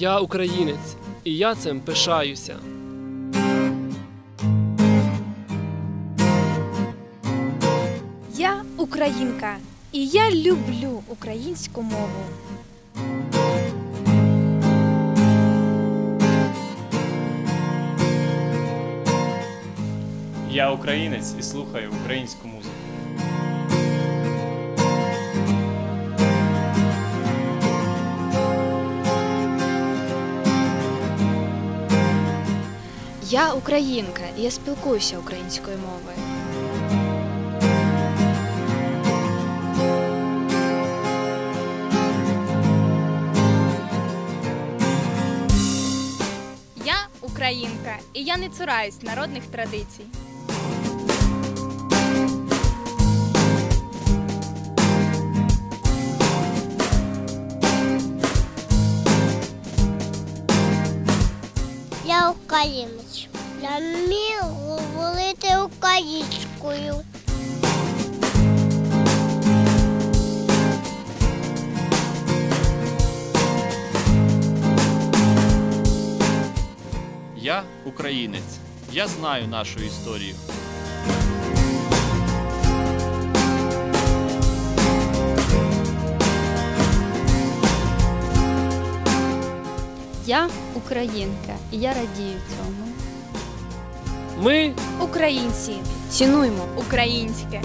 Я українець, і я цим пишаюся. Я українка, і я люблю українську мову. Я українець і слухаю українську музику. Я українка, і я спілкуюся українською мовою. Я українка, і я не цураюсь народних традицій. Я вмію говорити українською. Я українець. Я знаю нашу історію. Я українка, і я радію цьому. Ми Українці, Цінуємо українське.